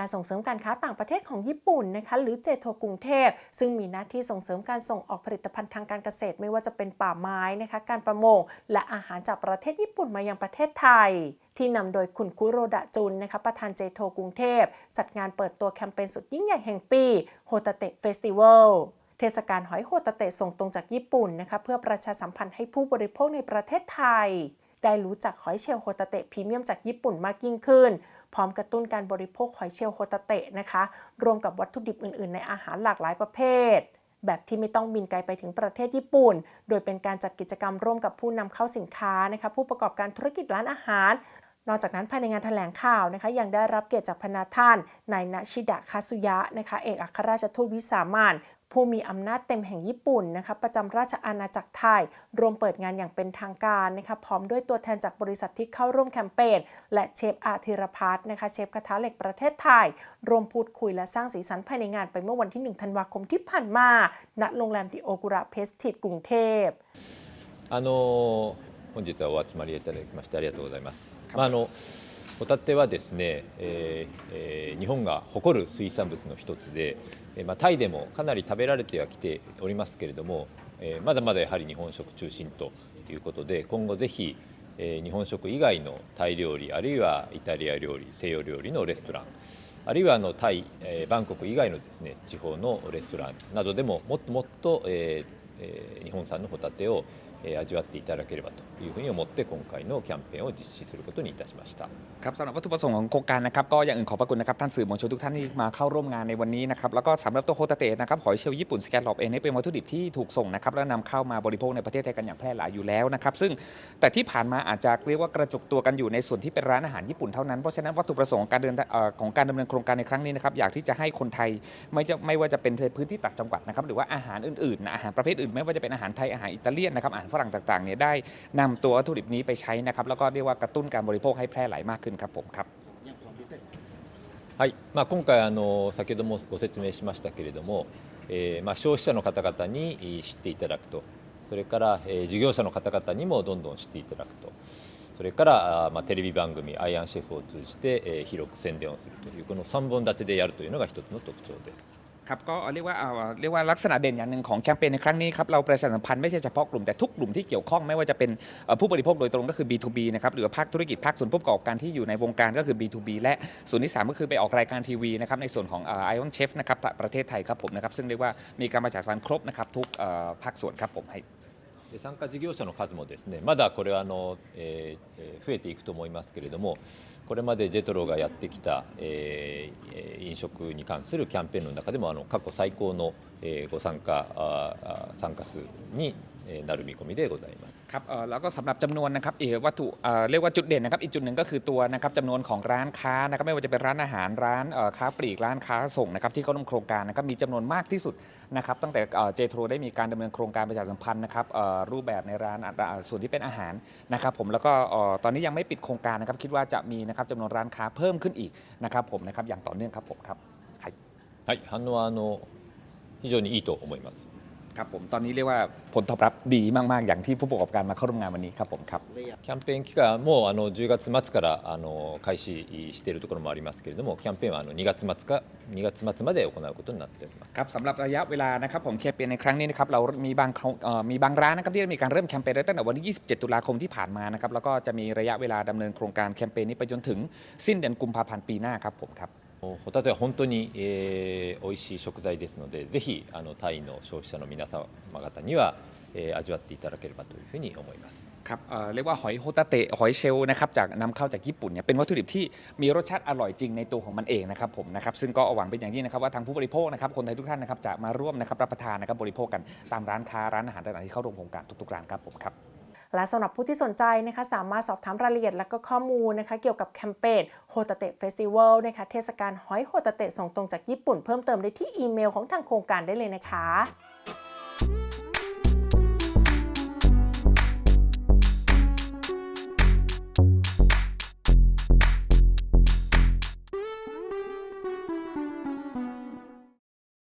การส่งเสริมการค้าต่างประเทศของญี่ปุ่นนะคะหรือเจโทกรุงเทพ ซึ่งมีหน้าที่ส่งเสริมการส่งออกผลิตภัณฑ์ทางการเกษตร ไม่ว่าจะเป็นป่าไม้นะคะการประมง และอาหารจากประเทศญี่ปุ่นมายังประเทศไทยที่นำโดยคุณคุโรดะจุนนะคะประธานเจโทกรุงเทพ จัดงานเปิดตัวแคมเปญสุดยิ่งใหญ่แห่งปีโฮตาเตะเฟสติวัลเทศกาลหอยโฮตาเตะส่งตรงจากญี่ปุ่นนะคะเพื่อประชาสัมพันธ์ให้ผู้บริโภคในประเทศไทย ได้รู้จักหอยเชลล์โฮตาเตะพรีเมียมจากญี่ปุ่นมากยิ่งขึ้น พร้อมกระตุ้นการบริโภคหอยเชลล์โฮตาเตะนะคะ รวมกับวัตถุดิบอื่น ๆ ในอาหารหลากหลายประเภท แบบที่ไม่ต้องบินไกลไปถึงประเทศญี่ปุ่น โดยเป็นการจัดกิจกรรมร่วมกับผู้นำเข้าสินค้านะคะ ผู้ประกอบการธุรกิจร้านอาหาร นอกจากนั้นภายในงานแถลงข่าวนะคะยังได้รับเกียรติจากพนาท่านนายนาชิดะคาสุยะนะคะเอกอัครราชทูตวิสามันผู้มีอำนาจเต็มแห่งญี่ปุ่นนะคะประจำราชอาณาจักรไทย รวมเปิดงานอย่างเป็นทางการนะคะพร้อมด้วยตัวแทนจากบริษัทที่เข้าร่วมแคมเปญและเชฟอาธิรพัฒน์นะคะเชฟกระทะเหล็กประเทศไทย รวมพูดคุยและสร้างสีสันภายในงานไปเมื่อวันที่ 1 ธันวาคมที่ผ่านมาณโรงแรมติโอกุระเพสทิดกรุงเทพ あの本日はお集まりいただきましてありがとうございます。 まああのホタテはですね、えーえー日本が誇る水産物の一つで、えーまあ、タイでもかなり食べられてはきておりますけれども、えーまだまだやはり日本食中心ということで今後ぜひ、えー日本食以外のタイ料理あるいはイタリア料理西洋料理のレストランあるいはあのタイ、えーバンコク以外のですね地方のレストランなどでももっともっと、えーえー日本産のホタテを、えー味わっていただければというふうに思って今回のキャンペーンを実施することにいたしました。 ครับสำหรับวัตถุประสงค์ของโครงการนะครับก็อย่างอื่นขอบพระคุณนะครับท่านสื่อมวลชนทุกท่านที่มาเข้าร่วมงานในวันนี้นะครับแล้วก็สำหรับตัวโฮตาเตะนะครับหอยเชลล์ญี่ปุ่นสแกนลอบเองนี่เป็นวัตถุดิบที่ถูกส่งนะครับและนำเข้ามาบริโภคในประเทศไทยกันอย่างแพร่หลายอยู่แล้วนะครับซึ่งแต่ที่ผ่านมาอาจจะเรียกว่ากระจุกตัวกันอยู่ในส่วนที่เป็นร้านอาหารญี่ปุ่นเท่านั้นเพราะฉะนั้นวัตถุประสงค์ของการเดินเอ่อของการดำเนินโครงการในครั้งนี้นะครับอยากที่จะให้คนไทยไม่จะไม่ว่าจะเป็นในพื้นที่ต่างจังหวัดนะครับหรือว่าอาหารอื่นๆนะอาหารประเภทอื่นไม่ว่าจะเป็นอาหารไทยอาหารอิตาเลียนนะครับอาหาร ฝรั่งต่างๆเนี่ยได้นำตัววัตถุดิบนี้ไปใช้นะครับแล้วก็เรียกว่ากระตุ้นการบริโภคให้แพร่หลายมากขึ้นครับผมครับ はいまあ、今回あの先ほどもご説明しましたけれども、えーまあ、消費者の方々にえー知っていただくとそれから、えー事業者の方々にもどんどん知っていただくとそれから、あーまあ、テレビ番組「アイアンシェフ」を通じて、えー広く宣伝をするというこの3本立てでやるというのが一つの特徴です。 ครับก็เรียกว่าเอาเรียกว่าลักษณะเด่นอย่างหนึ่งของแคมเปญในครั้งนี้ครับเราประชาสัมพันธ์ไม่ใช่เฉพาะกลุ่มแต่ทุกกลุ่มที่เกี่ยวข้องไม่ว่าจะเป็นผู้บริโภคโดยตรงก็คือ B2B นะครับหรือภาคธุรกิจภาคส่วนผู้ประกอบการที่อยู่ในวงการก็คือ B2B และส่วนที่ 3 ก็คือไปออกรายการทีวีนะครับในส่วนของไอออนเชฟนะครับประเทศไทยครับผมนะครับซึ่งเรียกว่ามีการประชาสัมพันธ์ครบนะครับทุกภาคส่วนครับผมให้ 参加事業者の数もですねまだこれはあの、えー増えていくと思いますけれどもこれまでジェトロがやってきた、えー飲食に関するキャンペーンの中でもあの過去最高の、えーご参加あ参加数になる見込みでございます。 ครับเอ่อแล้วก็สำหรับจำนวนนะครับเออวัตถุเอ่อเรียกว่าจุดเด่นนะครับอีกจุดหนึ่งก็คือตัวนะครับจำนวนของร้านค้านะครับไม่ว่าจะเป็นร้านอาหารร้านเอ่อค้าปลีกร้านค้าส่งนะครับที่เข้าร่วมโครงการนะครับมีจำนวนมากที่สุดนะครับตั้งแต่เจโทรได้มีการดำเนินโครงการประชาสัมพันธ์นะครับเอ่อรูปแบบในร้านอ่ะอ่าส่วนที่เป็นอาหารนะครับผมแล้วก็เอ่อตอนนี้ยังไม่ปิดโครงการนะครับคิดว่าจะมีนะครับจำนวนร้านค้าเพิ่มขึ้นอีกนะครับผมนะครับอย่างต่อเนื่องครับผมครับ はい、反応はあの非常にいいと思います。 ครับผมตอนนี้เรียกว่าผลตอบรับดีมากๆ อย่างที่ผู้ประกอบการมาเข้าร่วมงานวันนี้ครับผมครับ キャンペーン期間はもうあの10月末からあの開始しているところもありますけれどもキャンペーンはあの2月末か2月末まで行うことになっております。 ครับสำหรับระยะเวลานะครับผมแคมเปญในครั้งนี้นะครับเรามีบางโครงเอ่อมีบางร้านนะครับที่ได้มีการเริ่มแคมเปญไว้ตั้งแต่วันที่ 27 ตุลาคมที่ผ่านมานะครับแล้วก็จะมีระยะเวลาดำเนินโครงการแคมเปญนี้ไปจนถึงสิ้นเดือนกุมภาพันธ์ปีหน้าครับผมครับ ホタテは本当に、えー、美味しい食材ですのでぜひあのタイの消費者の皆様方には、えー味わっていただければというふうに思います。 ครับเอ่อเรียกว่าหอยโฮตาเตะหอยเชลล์นะครับจากนำเข้าจากญี่ปุ่นเนี่ยเป็นวัตถุดิบที่มีรสชาติอร่อยจริงในตัวของมันเองนะครับผมนะครับซึ่งก็หวังเป็นอย่างยิ่งนะครับว่าทางผู้บริโภคนะครับคนไทยทุกท่านนะครับจะมาร่วมนะครับรับประทานนะครับบริโภคกันตามร้านค้าร้านอาหารต่างๆที่เข้าร่วมโครงการทุกๆร้านครับผมครับ และสำหรับผู้ที่สนใจนะคะสามารถสอบถามรายละเอียดและก็ข้อมูลนะคะเกี่ยวกับแคมเปญโฮตาเตะเฟสติวัลนะคะเทศกาลหอยโฮตาเตะส่งตรงจากญี่ปุ่นเพิ่มเติมได้ที่อีเมลของทางโครงการได้เลยนะคะ